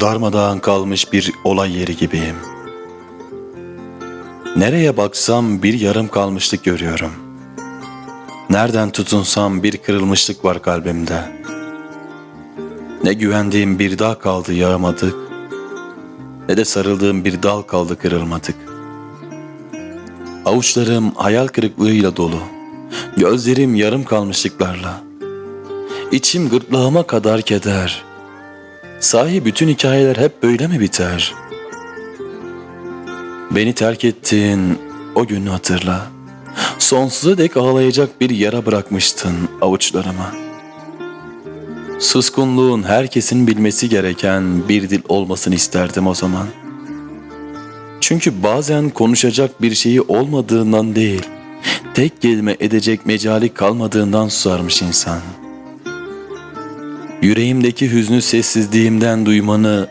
Darmadağın kalmış bir olay yeri gibiyim. Nereye baksam bir yarım kalmışlık görüyorum. Nereden tutunsam bir kırılmışlık var kalbimde. Ne güvendiğim bir dağ kaldı yağmadık, ne de sarıldığım bir dal kaldı kırılmadık. Avuçlarım hayal kırıklığıyla dolu, gözlerim yarım kalmışlıklarla. İçim gırtlağıma kadar keder. Sahi bütün hikayeler hep böyle mi biter? Beni terk ettin, o günü hatırla. Sonsuza dek ağlayacak bir yara bırakmıştın avuçlarıma. Suskunluğun herkesin bilmesi gereken bir dil olmasını isterdim o zaman. Çünkü bazen konuşacak bir şeyi olmadığından değil, tek kelime edecek mecali kalmadığından susarmış insan. Yüreğimdeki hüznü sessizliğimden duymanı,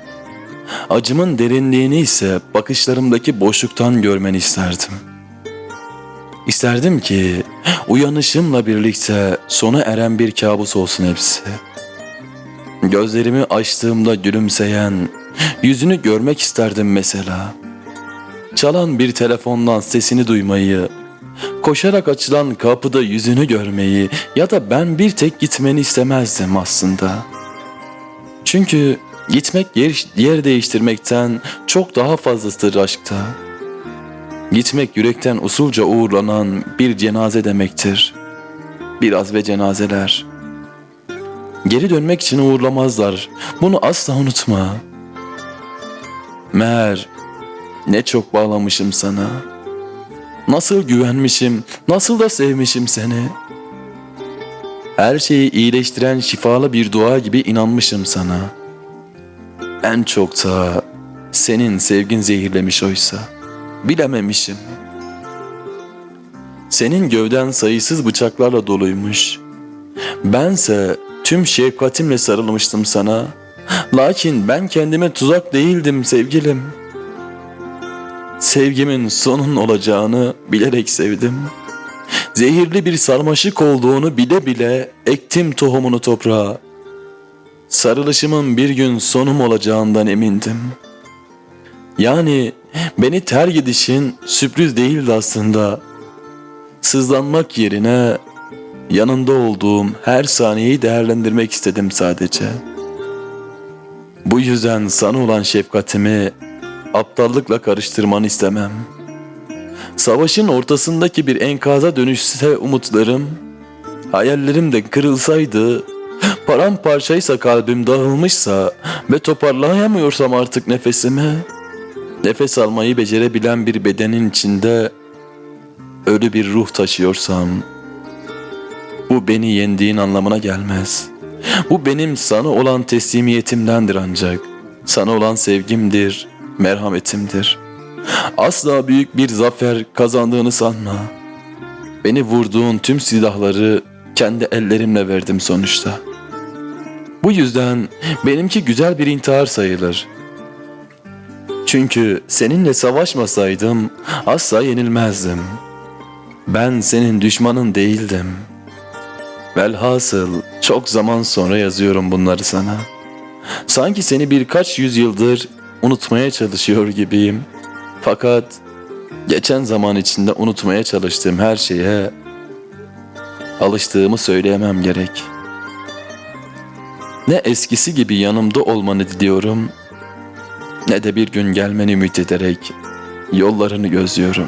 acımın derinliğini ise bakışlarımdaki boşluktan görmeni isterdim. İsterdim ki uyanışımla birlikte sona eren bir kabus olsun hepsi. Gözlerimi açtığımda gülümseyen, yüzünü görmek isterdim mesela. Çalan bir telefondan sesini duymayı, koşarak açılan kapıda yüzünü görmeyi ya da ben bir tek gitmeni istemezdim aslında. Çünkü gitmek yer, yer değiştirmekten çok daha fazlasıdır aşkta. Gitmek yürekten usulca uğurlanan bir cenaze demektir. Biraz ve cenazeler. Geri dönmek için uğurlamazlar. Bunu asla unutma. Meğer ne çok bağlamışım sana. Nasıl güvenmişim, nasıl da sevmişim seni. Her şeyi iyileştiren şifalı bir dua gibi inanmışım sana. En çok da senin sevgin zehirlemiş oysa. Bilememişim. Senin gövden sayısız bıçaklarla doluymuş. Bense tüm şefkatimle sarılmıştım sana. Lakin ben kendime tuzak değildim sevgilim. Sevgimin sonun olacağını bilerek sevdim. Zehirli bir sarmaşık olduğunu bile bile ektim tohumunu toprağa. Sarılışımın bir gün sonum olacağından emindim. Yani beni terk edişin sürpriz değildi aslında. Sızlanmak yerine yanında olduğum her saniyeyi değerlendirmek istedim sadece. Bu yüzden sana olan şefkatimi aptallıkla karıştırmanı istemem. Savaşın ortasındaki bir enkaza dönüşse umutlarım, hayallerim de kırılsaydı, paramparçaysa kalbim dağılmışsa ve toparlayamıyorsam artık nefesimi, nefes almayı becerebilen bir bedenin içinde ölü bir ruh taşıyorsam, bu beni yendiğin anlamına gelmez. Bu benim sana olan teslimiyetimdendir ancak. Sana olan sevgimdir, merhametimdir. Asla büyük bir zafer kazandığını sanma. Beni vurduğun tüm silahları kendi ellerimle verdim sonuçta. Bu yüzden benimki güzel bir intihar sayılır. Çünkü seninle savaşmasaydım asla yenilmezdim. Ben senin düşmanın değildim. Velhasıl çok zaman sonra yazıyorum bunları sana. Sanki seni birkaç yüzyıldır unutmaya çalışıyor gibiyim. Fakat geçen zaman içinde unutmaya çalıştığım her şeye alıştığımı söyleyemem gerek. Ne eskisi gibi yanımda olmanı diliyorum ne de bir gün gelmeni ümit ederek yollarını gözlüyorum.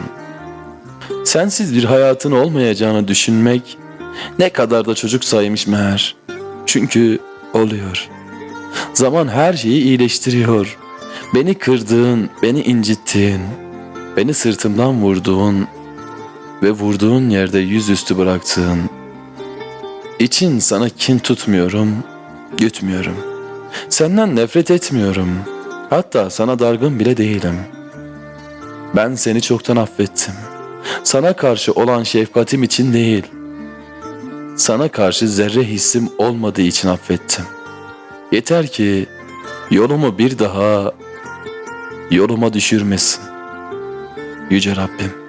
Sensiz bir hayatın olmayacağını düşünmek ne kadar da çocuk saymış meğer. Çünkü oluyor. Zaman her şeyi iyileştiriyor. Beni kırdığın, beni incittiğin, beni sırtımdan vurduğun ve vurduğun yerde yüzüstü bıraktığın. için sana kin tutmuyorum, gütmüyorum. Senden nefret etmiyorum. Hatta sana dargın bile değilim. Ben seni çoktan affettim. Sana karşı olan şefkatim için değil. Sana karşı zerre hissim olmadığı için affettim. Yeter ki yolumu bir daha yoluma düşürmesin. Yüce Rabbim.